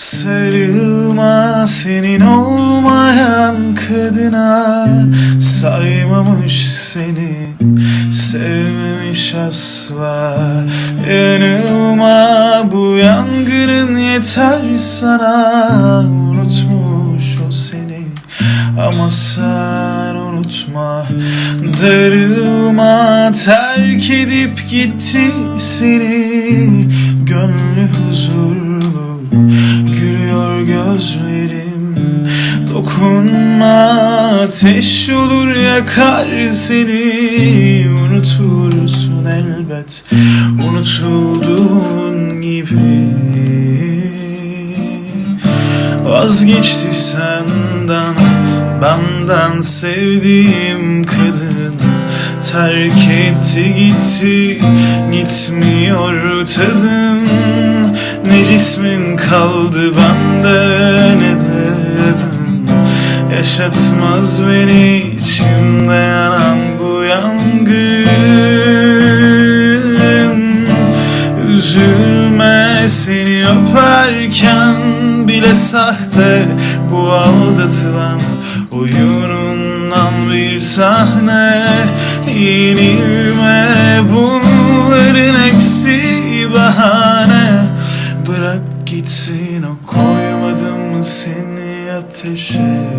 Sarılma senin olmayan kadına. Saymamış seni Sevmemiş asla. Yanılma bu yangının yeter sana. Unutmuş o seni Ama sen unutma. Darılma terk edip gitti seni Dokunma ateş olur yakar seni. Unutursun elbet Unutulduğun gibi. Vazgeçti senden Benden sevdiğim kadın Terk etti gitti Gitmiyor tadın. Ne cismin kaldı bende ne de Yaşatmaz beni içimde yanan bu yangın. Üzülme seni öperken bile sahte Bu aldatılan oyunundan bir sahne. Yenilme bunların hepsi bahane. Bırak gitsin o koymadım mı seni ateşe